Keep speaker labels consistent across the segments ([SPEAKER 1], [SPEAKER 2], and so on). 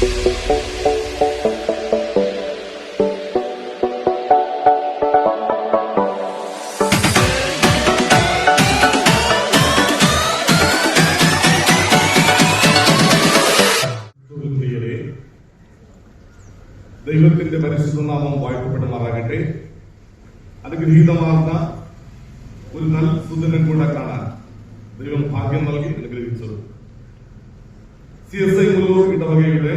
[SPEAKER 1] ദൈവത്തിന്റെ പരിശുദ്ധനാമം വാഴ്ത്തപ്പെടുമാറാകട്ടെ. അനുഗ്രഹീതമാർന്ന ഒരു നൽ സുദിനം കൂടെ കാണാൻ ദൈവം ഭാഗ്യം നൽകി അനുഗ്രഹിച്ചത്. സി എസ് ഐ മുല്ലൂർ ഇടവകയുടെ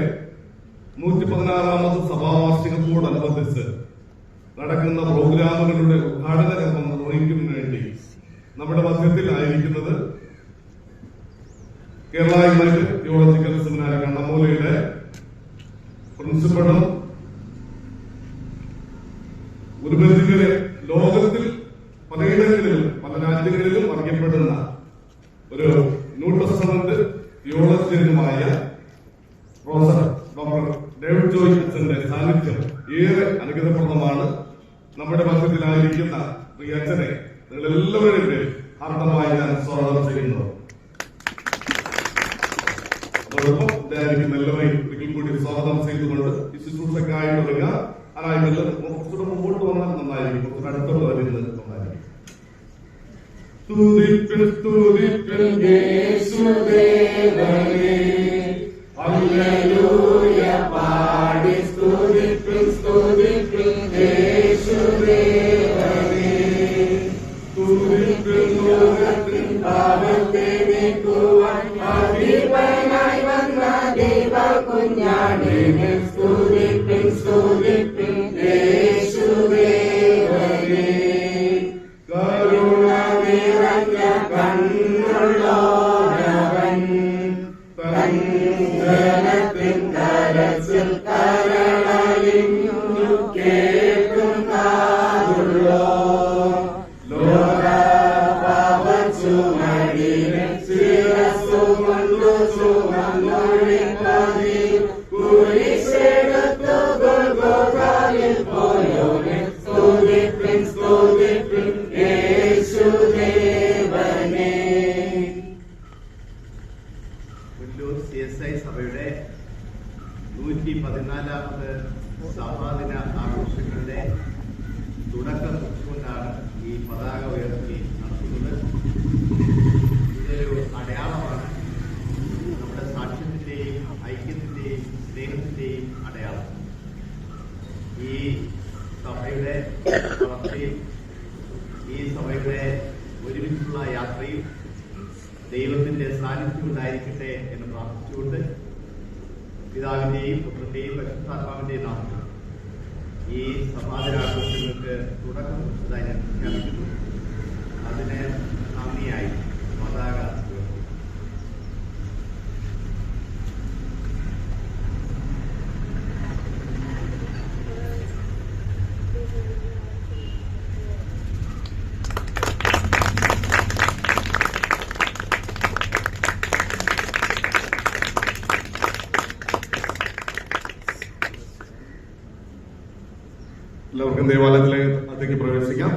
[SPEAKER 1] നൂറ്റി പതിനാറാമത് സഭാവാർഷികത്തോടനുബന്ധിച്ച് നടക്കുന്ന പ്രോഗ്രാമുകളുടെ ഉദ്ഘാടന കർമ്മം നിർവഹിക്കുന്നതിന് വേണ്ടി നമ്മുടെ മധ്യത്തിൽ ആയിരിക്കുന്നത് കേരള യുണൈറ്റഡ് തിയോളജിക്കൽ സെമിനാരി കണ്ണമൂലയുടെ പ്രിൻസിപ്പളും ഒരു ലോകത്തിൽ പലയിടങ്ങളിലും പല രാജ്യങ്ങളിലും അറിയപ്പെടുന്ന ഒരു അച്ഛന്റെ സാന്നിധ്യം ഏറെ അനുഗ്രഹപ്രദമാണ്. നമ്മുടെ മധ്യത്തിലായിരിക്കുന്ന പ്രിയ അച്ഛനെ നിങ്ങൾ എല്ലാവരുടെയും ഹാർദമായി ഞാൻ സ്വാഗതം ചെയ്യുന്നു. സ്വാഗതം ചെയ്തുകൊണ്ട് ഈ ശുശ്രൂഷക്കായി തുടങ്ങുക. അതായത് കുറച്ചുകൂടെ മുമ്പോട്ട് വന്നാൽ നന്നായിരിക്കും. കുറച്ചുകൂടെ നന്നായിരിക്കും.
[SPEAKER 2] കുഞ്ഞാടിനെ സ്തുതിപ്പിൻ
[SPEAKER 3] സഭയുടെ നൂറ്റി പതിനാലാമത് സഭാദിന ആഘോഷങ്ങളുടെ തുടക്കം കൊണ്ടാണ് ഈ പതാക ഉയർത്തി സഭയുടെ വളർച്ചയും ഈ സഭയുടെ ഒരുമിച്ചുള്ള യാത്രയും ദൈവത്തിന്റെ സാന്നിധ്യം ഉണ്ടായിരിക്കട്ടെ എന്ന് പ്രാർത്ഥിച്ചുകൊണ്ട് പിതാവിന്റെയും പുത്രന്റെയും പരിശുദ്ധാത്മാവിന്റെയും നാമത്തിൽ ഈ സമാധാനാഘോഷങ്ങൾക്ക് തുടക്കം ഞാൻ
[SPEAKER 1] എല്ലാവർക്കും ദേവാലയത്തിലേക്ക് പ്രവേശിക്കാം.